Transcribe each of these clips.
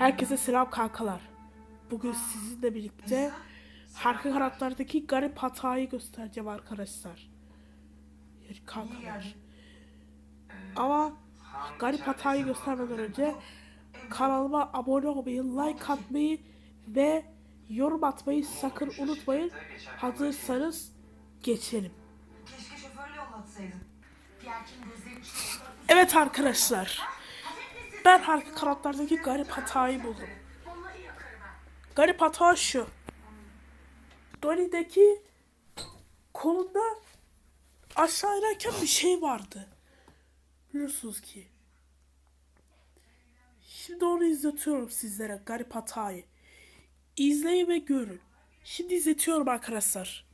Herkese selam kankalar. Bugün sizinle birlikte arka kanatlardaki garip hatayı göstereceğim arkadaşlar. Kankalar. Ama garip hatayı göstermeden önce kanalıma abone olmayı, like atmayı ve yorum atmayı sakın unutmayın. Hazırsanız geçelim. Evet arkadaşlar. Ben arka kanatlardaki garip hatayı buldum. Garip hata şu. Donnie'deki kolunda aşağı inerken bir şey vardı. Biliyorsunuz ki. Şimdi onu izletiyorum sizlere garip hatayı. İzleyin ve görün. Şimdi izletiyorum arkadaşlar.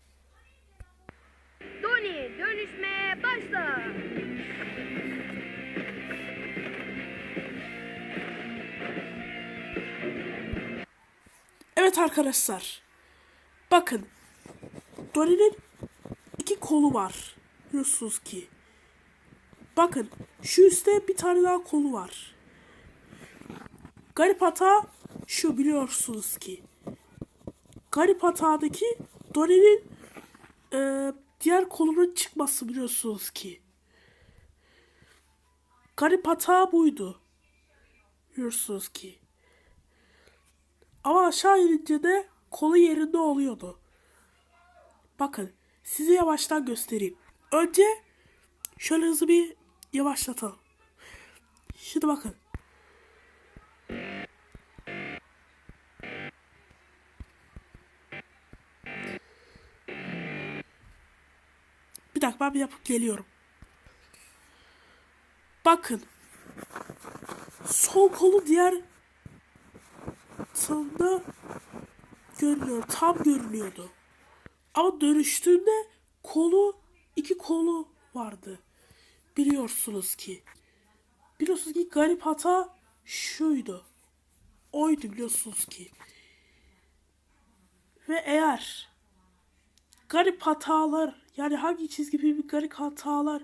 Evet arkadaşlar. Bakın. Donnie'nin iki kolu var. Biliyorsunuz ki. Bakın. Şu üstte bir tane daha kolu var. Garip hata şu biliyorsunuz ki. Garip hatadaki Donnie'nin e, diğer kolunun çıkması biliyorsunuz ki. Garip hata buydu. Biliyorsunuz ki. Ama aşağı inince de kolu yerinde oluyordu. Bakın size yavaştan göstereyim. Önce şöyle hızlı bir yavaşlatalım. Şimdi bakın. Bir dakika ben bir yapıp geliyorum. Bakın. Sol kolu diğer sonunda görünüyor. Tam görünüyordu. Ama dönüştüğünde kolu iki kolu vardı. Biliyorsunuz ki. Biliyorsunuz ki garip hata şuydu. Oydu biliyorsunuz ki. Ve eğer garip hatalar yani hangi çizgi filmin garip hatalar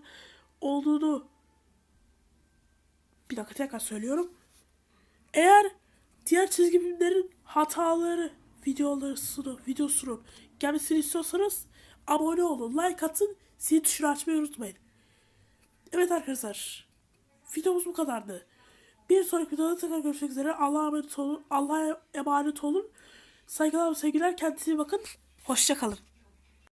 olduğunu bir dakika tekrar söylüyorum. Eğer diğer çizgi filmlerin hataları videolarını videosunun gelmesini istiyorsanız abone olun, like atın, zil tuşunu açmayı unutmayın. Evet arkadaşlar. Videomuz bu kadardı. Bir sonraki videoda tekrar görüşmek üzere. Allah'a emanet olun. Allah'a emanet olun. Saygılar ve sevgiler. Kendinize bakın. Hoşçakalın.